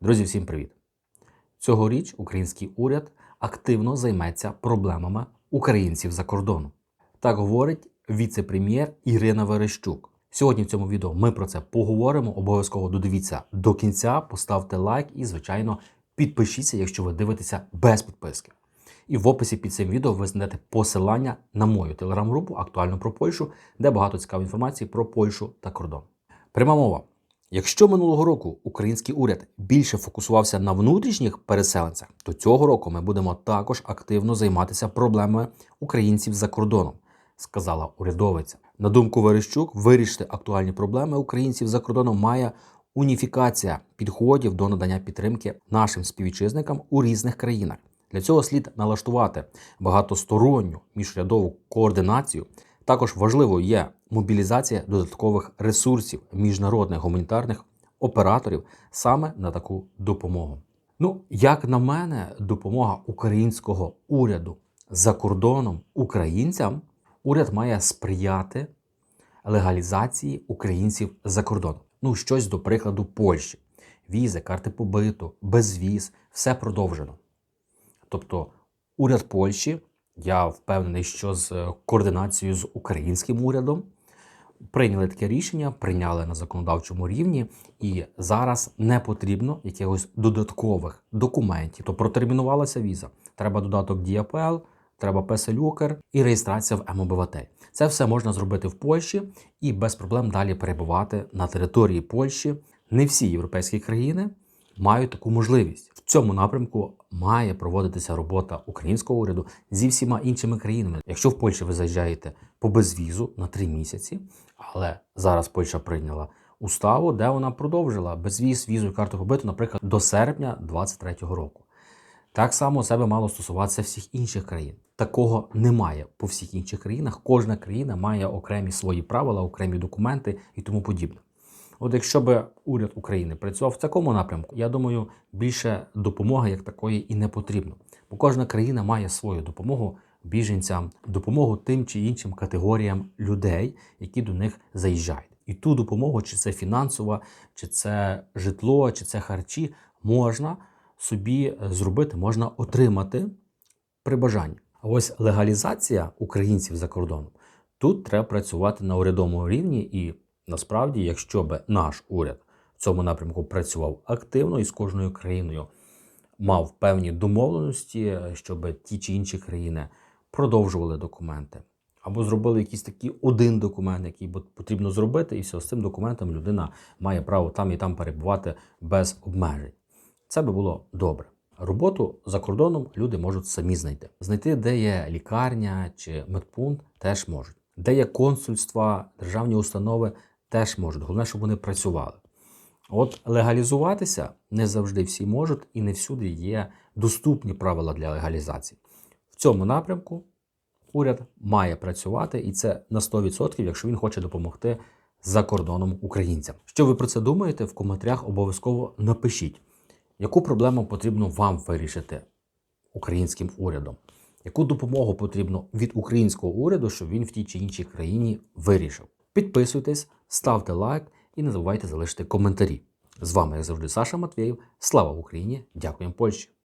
Друзі, всім привіт! Цьогоріч український уряд активно займеться проблемами українців за кордоном. Так говорить віце-прем'єр Ірина Верещук. Сьогодні в цьому відео ми про це поговоримо. Обов'язково додивіться до кінця, поставте лайк і, звичайно, підпишіться, якщо ви дивитеся без підписки. І в описі під цим відео ви знайдете посилання на мою телеграм-групу актуально про Польщу, де багато цікавої інформації про Польщу та кордон. Пряма мова. Якщо минулого року український уряд більше фокусувався на внутрішніх переселенцях, то цього року ми будемо також активно займатися проблемами українців за кордоном, сказала урядовиця. На думку Верещук, вирішити актуальні проблеми українців за кордоном має уніфікація підходів до надання підтримки нашим співвітчизникам у різних країнах. Для цього слід налаштувати багатосторонню міжрядову координацію. Також важливою є мобілізація додаткових ресурсів міжнародних гуманітарних операторів саме на таку допомогу. Ну, як на мене, допомога українського уряду за кордоном українцям, уряд має сприяти легалізації українців за кордоном. Ну, щось до прикладу Польщі. Візи, карти побиту, безвіз, все продовжено. Тобто, уряд Польщі, я впевнений, що з координацією з українським урядом прийняли таке рішення, прийняли на законодавчому рівні, і зараз не потрібно якихось додаткових документів. То протермінувалася віза. Треба додаток ДІАПЛ, треба песелюкер і реєстрація в МОБВТ. Це все можна зробити в Польщі і без проблем далі перебувати на території Польщі. Не всі європейські країни мають таку можливість. В цьому напрямку має проводитися робота українського уряду зі всіма іншими країнами. Якщо в Польщі ви заїжджаєте по безвізу на три місяці, але зараз Польща прийняла уставу, де вона продовжила безвіз, візу і карту побиту, наприклад, до серпня 2023 року. Так само себе мало стосуватися всіх інших країн. Такого немає по всіх інших країнах. Кожна країна має окремі свої правила, окремі документи і тому подібне. От якщо би уряд України працював в такому напрямку, я думаю, більше допомоги як такої і не потрібно. Бо кожна країна має свою допомогу біженцям, допомогу тим чи іншим категоріям людей, які до них заїжджають. І ту допомогу, чи це фінансова, чи це житло, чи це харчі, можна собі зробити, можна отримати при бажанні. А ось легалізація українців за кордоном тут треба працювати на урядовому рівні і. Насправді, якщо би наш уряд в цьому напрямку працював активно і з кожною країною мав певні домовленості, щоб ті чи інші країни продовжували документи, або зробили якийсь такий один документ, який потрібно зробити, і все з цим документом людина має право там і там перебувати без обмежень. Це би було добре. Роботу за кордоном люди можуть самі знайти. Знайти, де є лікарня чи медпункт, теж можуть. Де є консульства, державні установи теж можуть. Головне, щоб вони працювали. От легалізуватися не завжди всі можуть, і не всюди є доступні правила для легалізації. В цьому напрямку уряд має працювати, і це на 100%, якщо він хоче допомогти за кордоном українцям. Що ви про це думаєте? В коментарях обов'язково напишіть, яку проблему потрібно вам вирішити українським урядом. Яку допомогу потрібно від українського уряду, щоб він в тій чи іншій країні вирішив? Підписуйтесь, ставте лайк і не забувайте залишити коментарі. З вами, як завжди, Саша Матвєєв. Слава Україні! Дякуємо Польщі!